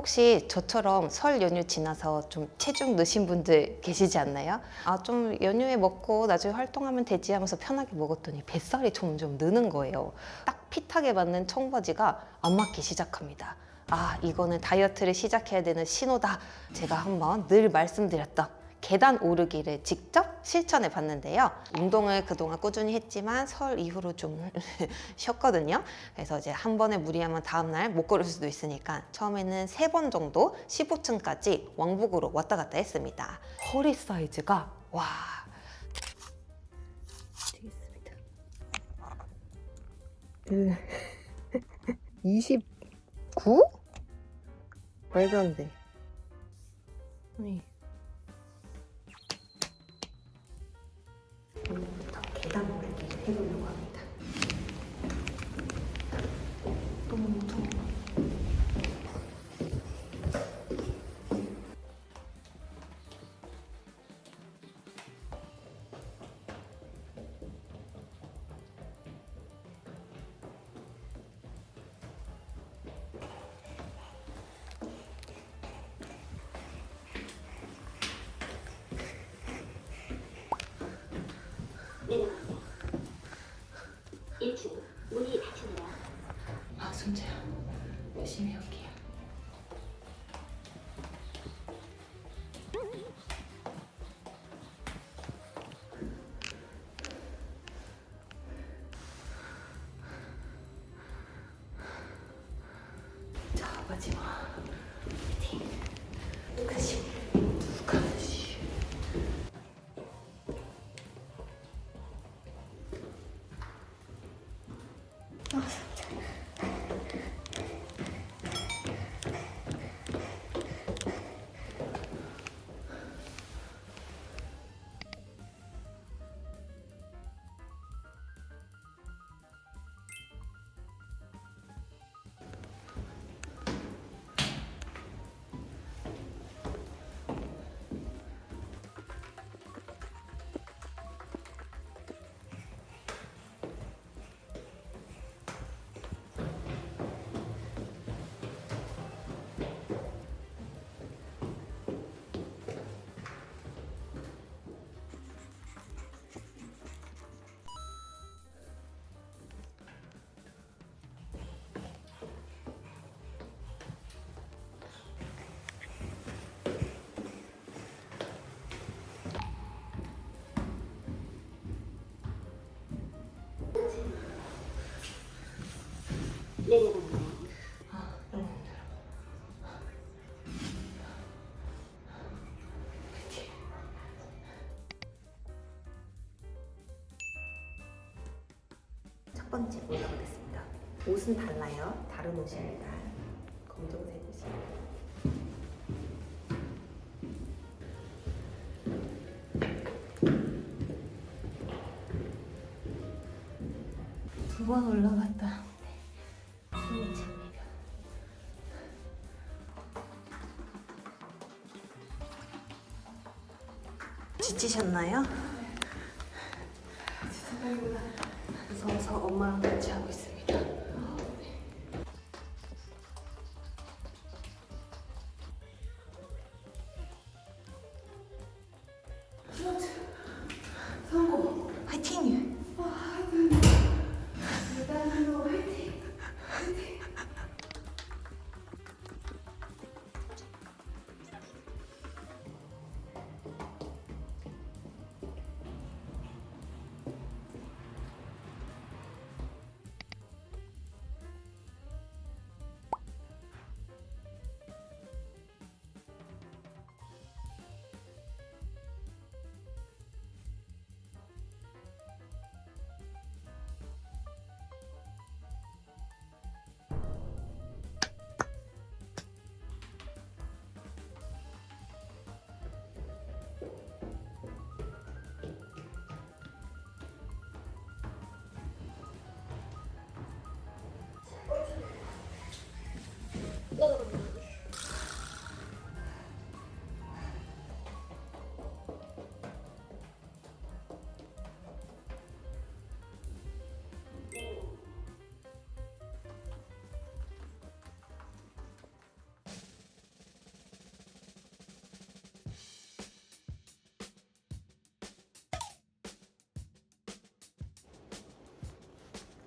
혹시 저처럼 설 연휴 지나서 좀 체중 느신 분들 계시지 않나요? 아, 좀 연휴에 먹고 나중에 활동하면 되지 하면서 편하게 먹었더니 뱃살이 점점 느는 거예요. 딱 핏하게 맞는 청바지가 안 맞기 시작합니다. 아, 이거는 다이어트를 시작해야 되는 신호다. 제가 한번 늘 말씀드렸던 계단 오르기를 직접 실천해 봤는데요. 운동을 그동안 꾸준히 했지만 설 이후로 좀 쉬었거든요. 그래서 이제 한 번에 무리하면 다음날 못 걸을 수도 있으니까 처음에는 세 번 정도 15층까지 왕복으로 왔다 갔다 했습니다. 허리 사이즈가 와. 되겠습니다. 그 29? 말도 안 돼. 아니. 아, 순재야. 열심히 해올게요. 자, 마지막. 파이팅. 다시. 첫 번째 올라오겠습니다. 옷은 달라요. 다른 옷입니다. 검정색 옷이에요. 두 번 올라갔 지치셨나요? 무서워서 엄마랑 같이 하고 있습니다.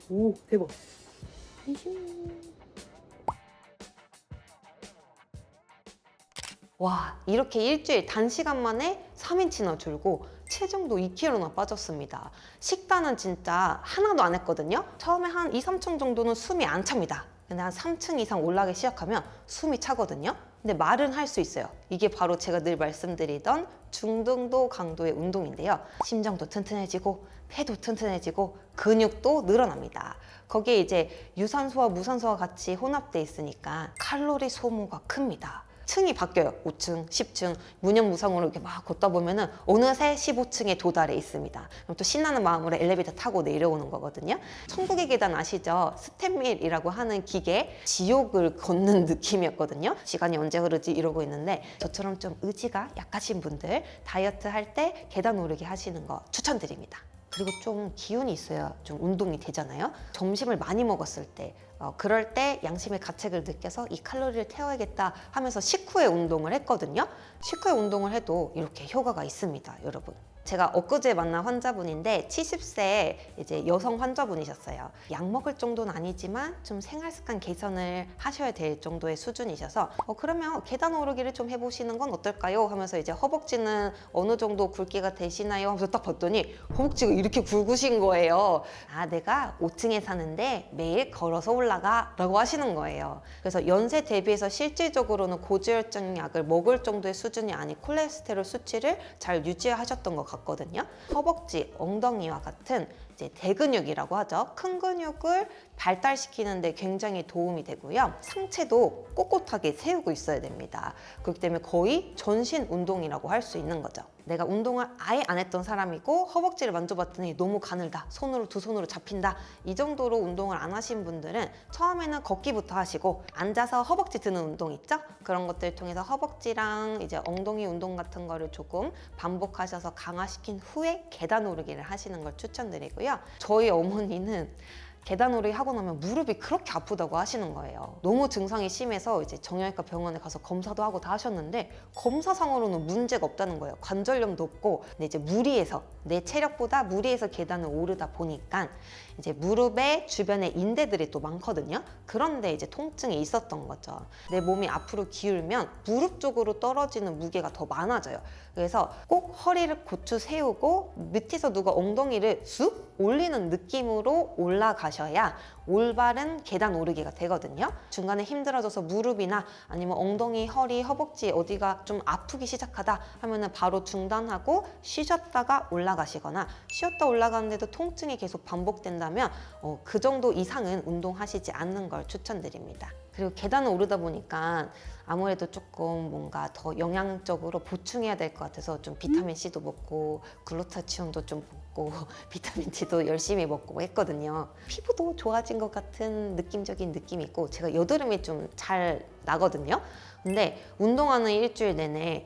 오 대박. 와 이렇게 일주일 단시간 만에 3인치나 줄고 체중도 2kg나 빠졌습니다. 식단은 진짜 하나도 안 했거든요. 처음에 한 2, 3층 정도는 숨이 안 찹니다. 근데 한 3층 이상 올라가기 시작하면 숨이 차거든요. 근데 말은 할 수 있어요. 이게 바로 제가 늘 말씀드리던 중등도 강도의 운동인데요. 심장도 튼튼해지고 폐도 튼튼해지고 근육도 늘어납니다. 거기에 이제 유산소와 무산소가 같이 혼합돼 있으니까 칼로리 소모가 큽니다. 층이 바뀌어요. 5층, 10층, 무념무상으로 이렇게 막 걷다 보면은 어느새 15층에 도달해 있습니다. 그럼 또 신나는 마음으로 엘리베이터 타고 내려오는 거거든요. 천국의 계단 아시죠? 스탠밀이라고 하는 기계, 지옥을 걷는 느낌이었거든요. 시간이 언제 흐르지 이러고 있는데 저처럼 좀 의지가 약하신 분들 다이어트 할 때 계단 오르기 하시는 거 추천드립니다. 그리고 좀 기운이 있어야 좀 운동이 되잖아요. 점심을 많이 먹었을 때, 어, 그럴 때 양심의 가책을 느껴서 이 칼로리를 태워야겠다 하면서 식후에 운동을 했거든요. 식후에 운동을 해도 이렇게 효과가 있습니다, 여러분. 제가 엊그제 만난 환자분인데 70세 이제 여성 환자분이셨어요. 약 먹을 정도는 아니지만 좀 생활 습관 개선을 하셔야 될 정도의 수준이셔서 어, 그러면 계단 오르기를 좀 해보시는 건 어떨까요? 하면서 이제 허벅지는 어느 정도 굵기가 되시나요? 하면서 딱 봤더니 허벅지가 이렇게 굵으신 거예요. 아, 내가 5층에 사는데 매일 걸어서 올라가 라고 하시는 거예요. 그래서 연세 대비해서 실질적으로는 고지혈증 약을 먹을 정도의 수준이 아닌 콜레스테롤 수치를 잘 유지하셨던 것 같 거든요. 허벅지, 엉덩이와 같은 이제 대근육이라고 하죠. 큰 근육을 발달시키는데 굉장히 도움이 되고요. 상체도 꼿꼿하게 세우고 있어야 됩니다. 그렇기 때문에 거의 전신 운동이라고 할 수 있는 거죠. 내가 운동을 아예 안 했던 사람이고 허벅지를 만져봤더니 너무 가늘다. 손으로 두 손으로 잡힌다. 이 정도로 운동을 안 하신 분들은 처음에는 걷기부터 하시고 앉아서 허벅지 드는 운동 있죠? 그런 것들을 통해서 허벅지랑 이제 엉덩이 운동 같은 거를 조금 반복하셔서 강화시킨 후에 계단 오르기를 하시는 걸 추천드리고요. 저희 어머니는 계단 오르기 하고 나면 무릎이 그렇게 아프다고 하시는 거예요. 너무 증상이 심해서 이제 정형외과 병원에 가서 검사도 하고 다 하셨는데 검사상으로는 문제가 없다는 거예요. 관절염도 없고 근데 이제 무리해서 내 체력보다 무리해서 계단을 오르다 보니까 이제 무릎의 주변에 인대들이 또 많거든요. 그런데 이제 통증이 있었던 거죠. 내 몸이 앞으로 기울면 무릎 쪽으로 떨어지는 무게가 더 많아져요. 그래서 꼭 허리를 고추 세우고 밑에서 누가 엉덩이를 쑥 올리는 느낌으로 올라 가셔야 올바른 계단 오르기가 되거든요. 중간에 힘들어져서 무릎이나 아니면 엉덩이, 허리, 허벅지 어디가 좀 아프기 시작하다 하면은 바로 중단하고 쉬셨다가 올라가시거나 쉬었다 올라가는데도 통증이 계속 반복된다면 어, 그 정도 이상은 운동하시지 않는 걸 추천드립니다. 그리고 계단을 오르다 보니까 아무래도 조금 뭔가 더 영양적으로 보충해야 될 것 같아서 좀 비타민 C도 먹고 글루타치온도 좀 먹고 비타민 D도 열심히 먹고 했거든요. 피부도 좋아진 것 같은 느낌적인 느낌이 있고 제가 여드름이 좀 잘 나거든요. 근데 운동하는 일주일 내내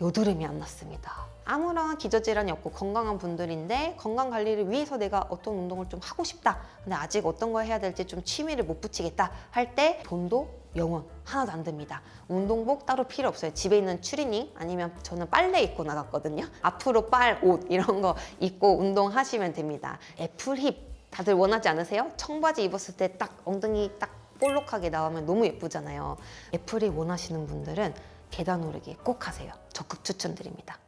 여드름이 안 났습니다. 아무런 기저질환이 없고 건강한 분들인데 건강 관리를 위해서 내가 어떤 운동을 좀 하고 싶다. 근데 아직 어떤 걸 해야 될지 좀 취미를 못 붙이겠다 할 때 돈도 영원 하나도 안 듭니다. 운동복 따로 필요 없어요. 집에 있는 추리닝 아니면 저는 빨래 입고 나갔거든요. 앞으로 빨 옷 이런 거 입고 운동하시면 됩니다. 애플힙 다들 원하지 않으세요? 청바지 입었을 때 딱 엉덩이 딱 볼록하게 나오면 너무 예쁘잖아요. 애플이 원하시는 분들은 계단 오르기 꼭 하세요. 적극 추천드립니다.